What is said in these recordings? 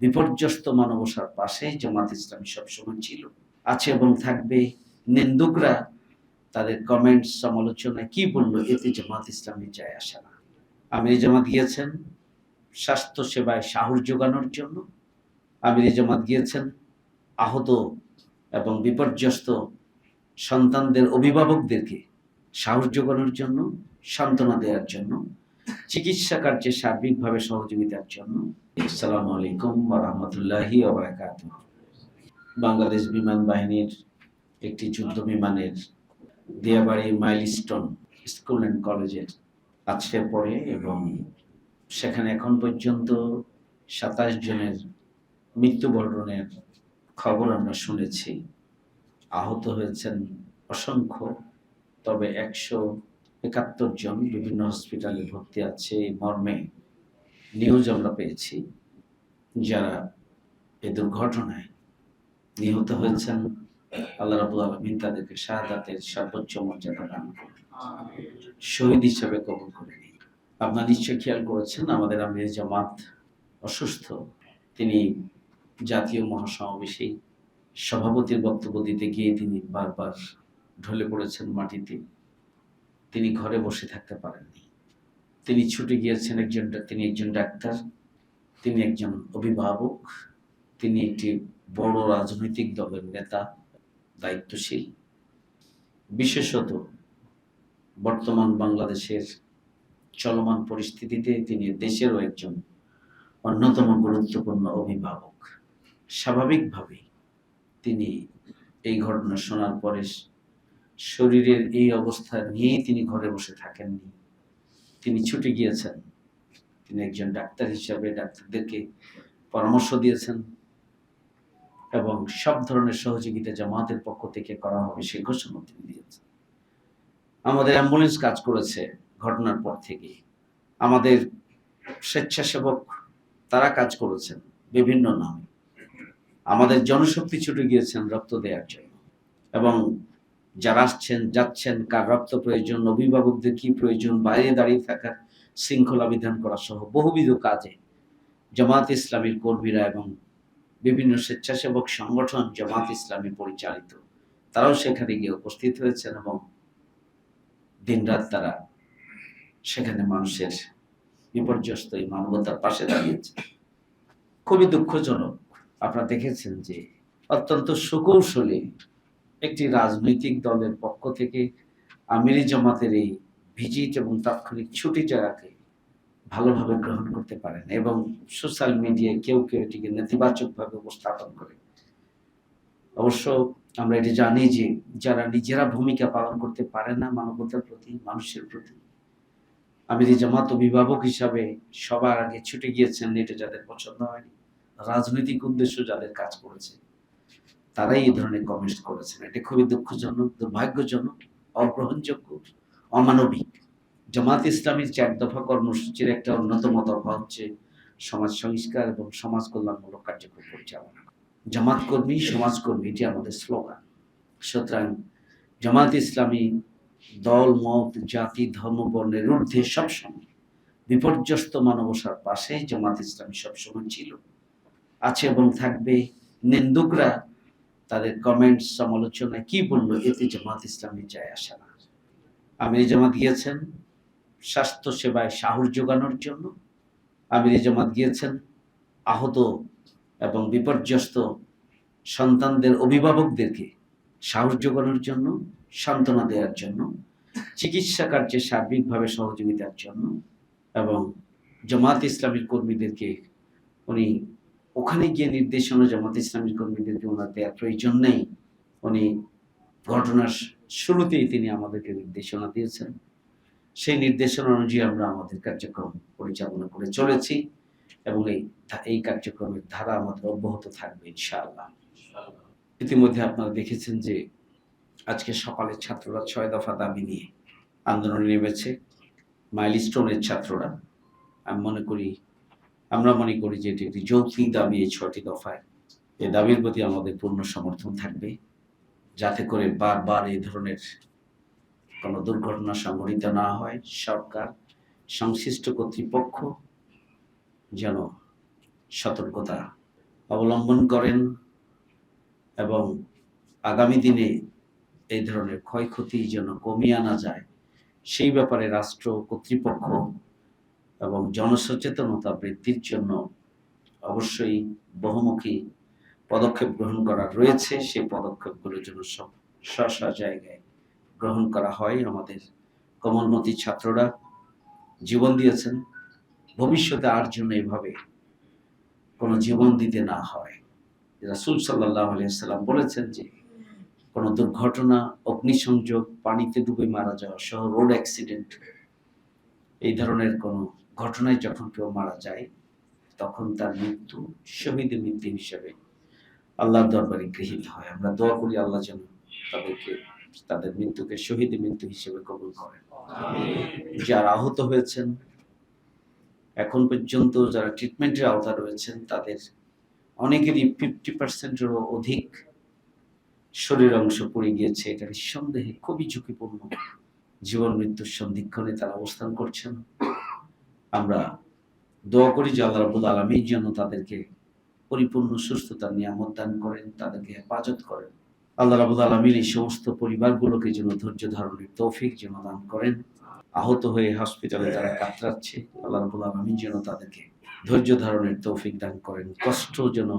বিপর্যস্ত মানবসার পাশে জামাত ইসলামী সবসময় ছিল, আছে এবং থাকবে। নিন্দুকরা তাদের কমেন্ট সমালোচনায় কি বলল, এতে জামাত ইসলামী যায় আসে না। আমির জামাত গিয়েছেন স্বাস্থ্য সেবায় সাহস যোগানোর জন্য। আমির জামাত গিয়েছেন আহত এবং বিপর্যস্ত সন্তানদের অভিভাবকদেরকে সাহস যোগানোর জন্য, সান্ত্বনা দেওয়ার জন্য। চিকিৎসা কার্যে সার্বিকভাবে সহযোগিতার জন্য। আসসালামু আলাইকুম রহমতুল্লাহি বাংলাদেশ বিমান বাহিনীর একটি যুদ্ধ বিমানের দিয়াবাড়ি মাইলস্টোন স্কুল অ্যান্ড কলেজের আজকে পড়ে এবং সেখানে এখন পর্যন্ত সাতাশ জনের মৃত্যুবরণের খবর আমরা শুনেছি। আহত হয়েছেন অসংখ্য, তবে একশো একাত্তর জন বিভিন্ন হসপিটালে ভর্তি আছে এই মর্মে নিউজ আমরা পেয়েছি যারা এই দুর্ঘটনায় নিহত হয়েছেন। আল্লাহ রাবুল আলমিন তাদেরকে শাহাদাতের সর্বোচ্চ মর্যাদা দান করুন। শহীদ হিসাবে কবুল করে নিন। আপনার নিশ্চয় খেয়াল করেছেন, আমাদের আমির জামাত অসুস্থ। তিনি জাতীয় মহাসমাবেশে সভাপতির বক্তব্য দিতে গিয়ে তিনি বারবার ঢলে পড়েছেন মাটিতে। তিনি ঘরে বসে থাকতে পারেননি। তিনি ছুটে গিয়েছেন একজন তিনি একজন ডাক্তার, তিনি একজন অভিভাবক, তিনি একটি বড় রাজনৈতিক দলের নেতা, দায়িত্বশীল। বিশেষত বর্তমান বাংলাদেশের চলমান পরিস্থিতিতে তিনি দেশেরও একজন অন্যতম গুরুত্বপূর্ণ অভিভাবক। স্বাভাবিকভাবেই তিনি এই ঘটনা শোনার পরে শরীরের এই অবস্থা নিয়েই তিনি ঘরে বসে থাকেননি। তিনি ছুটে গিয়েছেন। তিনি একজন ডাক্তার হিসাবে ডাক্তারদেরকে পরামর্শ দিয়েছেন এবং সব ধরনের সহযোগিতা জামাতের পক্ষ থেকে করা হবে সে ঘোষণা তিনি দিয়েছেন। আমাদের অ্যাম্বুলেন্স কাজ করেছে ঘটনার পর থেকে আমাদের স্বেচ্ছাসেবক তারা কাজ করেছেন বিভিন্ন নামে। আমাদের জনশক্তি ছুটে গিয়েছেন রক্ত দেওয়ার জন্য এবং যারা আসছেন, যাচ্ছেন, কার রক্ত প্রয়োজন, অভিভাবকদের কি প্রয়োজন, বাইরে দাঁড়িয়ে থাকার শৃঙ্খলা বিধান করা সহ বহুবিধ কাজে জামাত ইসলামীর কর্মীরা এবং বিভিন্ন স্বেচ্ছাসেবক সংগঠন জামাত ইসলামী পরিচালিত, তারাও সেখানে গিয়ে উপস্থিত হয়েছেন এবং দিনরাত তারা সেখানে মানুষের বিপর্যস্ত এই মানবতার পাশে দাঁড়িয়েছে। খুবই দুঃখজনক, আপনারা দেখেছেন যে অত্যন্ত সুকৌশলী একটি রাজনৈতিক দলের পক্ষ থেকে আমিরি জামাতের এই ভিজিট এবং তাৎক্ষণিক ছুটি জায়গাকে ভালোভাবে গ্রহণ করতে পারেন এবং সোশ্যাল মিডিয়ায় কেউ কেউ এটিকে নেতিবাচকভাবে উপস্থাপন করে। অবশ্য আমরা এটি জানি যে যারা নিজেরা ভূমিকা পালন করতে পারে না মানবতার প্রতি, মানুষের প্রতি, আমিরি জামাত অভিভাবক হিসাবে সবার আগে ছুটে গিয়েছেন, এটা যাদের পছন্দ হয়নি, রাজনৈতিক উদ্দেশ্য যাদের কাজ করেছে। তারাই এই ধরনের কমেন্ট করেছেন। এটা খুবই দুঃখজনক, দুর্ভাগ্যজনক, অগ্রহণযোগ্য, অমানবিক। জামাত ইসলামীর চার দফা কর্মসূচির একটা অন্যতম দফা হচ্ছে সমাজ সংস্কার এবং সমাজ কল্যাণমূলক কার্যক্রম পরিচালনা। জামাত কর্মী সমাজকর্মী এটি আমাদের স্লোগান। সুতরাং জামাত ইসলামী দল, মত, জাতি, ধর্ম, বর্ণের ঊর্ধ্বে সবসময় বিপর্যস্ত মানবসার পাশে জামাত ইসলামী সবসময় ছিল, আছে এবং থাকবে। নিন্দুকরা তাদের কমেন্ট সমালোচনায় কি বলল? এতে জামাত ইসলামী যায় আসে না। আমির জামাত গিয়েছেন স্বাস্থ্য সেবায় সাহস যোগানোর জন্য। আমির জামাত গিয়েছেন আহত এবং বিপর্যস্ত সন্তানদের অভিভাবকদেরকে সাহস যোগানোর জন্য, সান্ত্বনা দেওয়ার জন্য, চিকিৎসা কার্যে সার্বিকভাবে সহযোগিতার জন্য এবং জামাত ইসলামীর কর্মীদেরকে উনি ওখানে গিয়ে নির্দেশনা জামাত ইসলামী কর্মীদেরকে ওনার দেওয়ার প্রয়োজন নেই উনি ঘটনার শুরুতেই তিনি আমাদেরকে নির্দেশনা দিয়েছেন। সেই নির্দেশনা অনুযায়ী আমরা আমাদের কার্যক্রম পরিচালনা করে চলেছি এবং এই এই কার্যক্রমের ধারা আমাদের অব্যাহত থাকবে ইনশাআল্লাহ। ইতিমধ্যে আপনারা দেখেছেন যে আজকে সকালে ছাত্ররা ছয় দফা দাবি নিয়ে আন্দোলনে নেমেছে, মাইলস্টোনের ছাত্ররা। আমি মনে করি আমরা মনে করি যে এটি একটি যৌক্তিক দাবি, এই ছয়টি দফায়। এ দাবির প্রতি আমাদের পূর্ণ সমর্থন থাকবে। যাতে করে বারবার এই ধরনের কোনো দুর্ঘটনা সংঘটিত না হয়। সরকার, সংশ্লিষ্ট কর্তৃপক্ষ যেন সতর্কতা অবলম্বন করেন এবং আগামী দিনে এই ধরনের ক্ষয়ক্ষতি যেন কমিয়ে আনা যায়, সেই ব্যাপারে রাষ্ট্র কর্তৃপক্ষ এবং জনসচেতনতা বৃদ্ধির জন্য অবশ্যই বহুমুখী পদক্ষেপ গ্রহণ করা রয়েছে। সেই পদক্ষেপগুলোর জন্য সব স্ব জায়গায় গ্রহণ করা হয় আমাদের কমলমতি ছাত্ররা। জীবন দিয়েছেন। ভবিষ্যতে আর জন্য এভাবে কোনো জীবন দিতে না হয়। রাসুল সাল্লাহ আলিয়াল্লাম বলেছেন যে, কোনো দুর্ঘটনা, অগ্নিসংযোগ, পানিতে ডুবে মারা যাওয়া সহ রোড অ্যাক্সিডেন্ট, এই ধরনের কোনো ঘটনায় যখন কেউ মারা যায় তখন তার মৃত্যু শহীদ মৃত্যু হিসেবে আল্লাহর দরবারে গৃহীত হয়। আমরা দোয়া করি আল্লাহ যেন তাদেরকে তাদের মৃত্যুকে শহীদ মৃত্যু হিসেবে কবুল করেন। যারা আহত হয়েছেন এখন পর্যন্ত যারা ট্রিটমেন্টের আওতা রয়েছেন তাদের অনেকেরই ফিফটি পার্সেন্টেরও অধিক শরীর অংশ পড়ে গিয়েছে। এটা নিঃসন্দেহে খুবই ঝুঁকিপূর্ণ। জীবন মৃত্যুর সন্ধিক্ষণে তারা অবস্থান করছেন। আমরা দোয়া করি যে আল্লাহ রাবুল আলমীর যেন তাদেরকে পরিপূর্ণ সুস্থতার নিয়ামত দান করেন, তাদেরকে হেফাজত করেন। আল্লাহ রাবুল আলমীর এই সমস্ত পরিবারগুলোকে যেন ধৈর্য ধারণের তৌফিক যেন দান করেন। আহত হয়ে হসপিটালে তারা কাতরাচ্ছে, আল্লাহ রাবুল আলমী যেন তাদেরকে ধৈর্য ধারণের তৌফিক দান করেন, কষ্ট যেন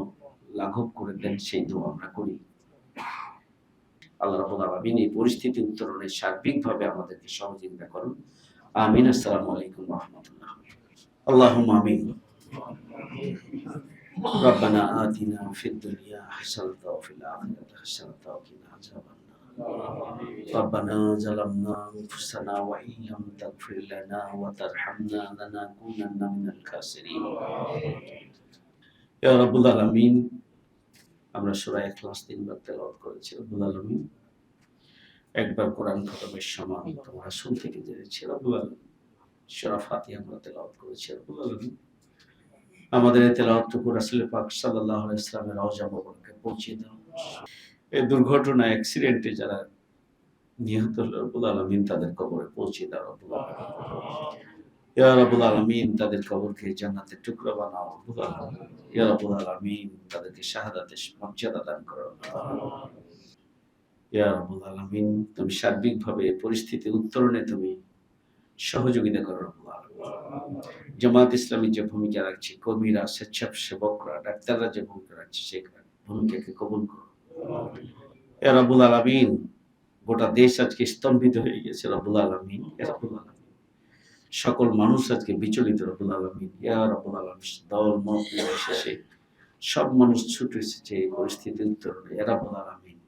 লাঘব করে দেন, সেই দোয়া আমরা করি। আল্লাহ রাবুল আলমিন এই পরিস্থিতি উত্তরণে সার্বিকভাবে আমাদেরকে সহযোগিতা করুন। আমিন আসসালামু আলাইকুম রহমতুল্লাহ اللهم آمين ربنا آتنا في الدنيا حسنة وفي الآخرة حسنة وقنا عذاب النار ربنا ظلمنا أنفسنا وإن لم تغفر لنا وترحمنا لنكونن من الخاسرين يا رب العالمين আমরা সূরা ইখলাস তিনবার তেলাওয়াত করেছি রব্বুল আলামিন একবার কোরআন খতমের সমান তোমার রাসূল থেকে জেনেছি, রব্বুল আলামিন। ফাতিহা আমরা তেলাওয়াত করেছি আমাদের এই তেলাওয়াতটুকু রাসূল পাক সাল্লাল্লাহু আলাইহি ওয়াসাল্লামের রওজা মুবারকে পৌঁছে দাও এই দুর্ঘটনা অ্যাক্সিডেন্টে যারা নিহত হলো আলামিন তাদের কবরে পৌঁছে দাও রব্বুল ইয়া আলামিন, তাদের কবরকে জান্নাতের টুকরা বানাও, রব্বুল আলামিন। ইয়া রাব্বুল আলামিন, তাদেরকে শাহাদাতের মর্যাদা দান করো। রাব্বুল আলামিন, তুমি সার্বিকভাবে পরিস্থিতি উত্তরণে তুমি সহযোগিতা করো রব্বুল জামাত ইসলামী যে ভূমিকা রাখছে কর্মীরা স্বেচ্ছাসেবকরা ডাক্তাররা যে ভূমিকা রাখছে সেই ভূমিকাকে কবুল করো। রাব্বুল আলামিন, গোটা দেশ আজকে স্তম্ভিত হয়ে গেছে রব্বুল আলামিন ইয়া রাব্বুল আলামিন। সকল মানুষ আজকে বিচলিত রব্বুল আলামিন। রাব্বুল আলামিন, দল, মত শেষে সব মানুষ ছুটে এসেছে এই পরিস্থিতি উত্তরণে। ইয়া রাব্বুল আলামিন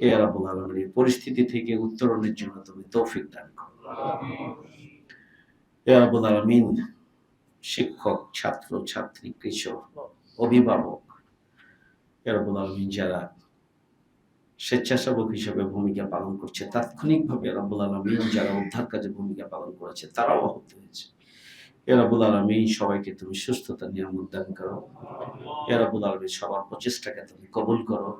আলামিন এই পরিস্থিতি থেকে উত্তরণের জন্য তুমি তৌফিক দান করো। ইয়া রাব্বুল আলামিন শিক্ষক, ছাত্র, ছাত্রী, কৃষক, অভিভাবক। ইয়া রাব্বুল আলামিন যারা স্বেচ্ছাসেবক হিসেবে ভূমিকা পালন করছে, তাৎক্ষণিকভাবে রাবুল আলমিন যারা উদ্ধার কাজে ভূমিকা পালন করেছে, তারাও আহত হয়েছে। এরাবুল আলমী সবাইকে তুমি সুস্থতা নিয়ামত দান করো। এরাবুল আলমী সবার প্রচেষ্টাকে তুমি কবুল করো।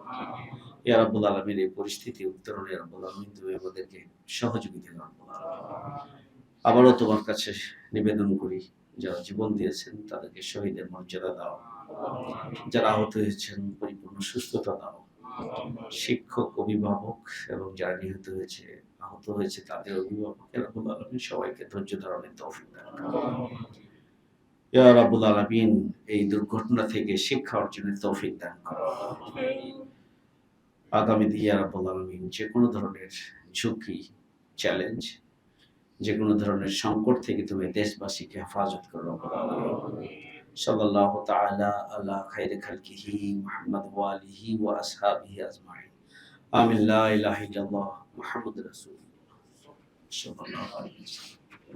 এরাবুল আলমীর এই পরিস্থিতি উত্তরণে এরাবুল আলমী তুমি আমাদেরকে সহযোগিতা করো আবারও তোমার কাছে নিবেদন করি, যারা জীবন দিয়েছেন তাদেরকে শহীদের মর্যাদা দাও। যারা আহত হয়েছেন, পরিপূর্ণ সুস্থতা দাও। শিক্ষক, অভিভাবক এবং যারা নিহত হয়েছে, আহত হয়েছে, তাদের অভিভাবক রাবুল আলমিন সবাইকে ধৈর্য ধারণের তৌফিক দান। ইয়া রাব্বুল আলামিন, এই দুর্ঘটনা থেকে শিক্ষা অর্জনের তৌফিক দান করো। আগামী দিন ইয়া রাব্বুল আলামিন যে কোনো ধরনের ঝুঁকি চ্যালেঞ্জ যে কোনো ধরনের সংকট থেকে তুমি দেশবাসীকে হেফাজত করো সাল্লাল্লাহু তাআলা আলা খাইরি খালকিহি মুহাম্মদ ওয়া আলিহি ওয়া আসহাবিহি আজমাইন। আমিন লা ইলাহা ইল্লাল্লাহ মুহাম্মাদুর রাসূলুল্লাহ। সাল্লাল্লাহু আলাইহি ওয়াসাল্লাম।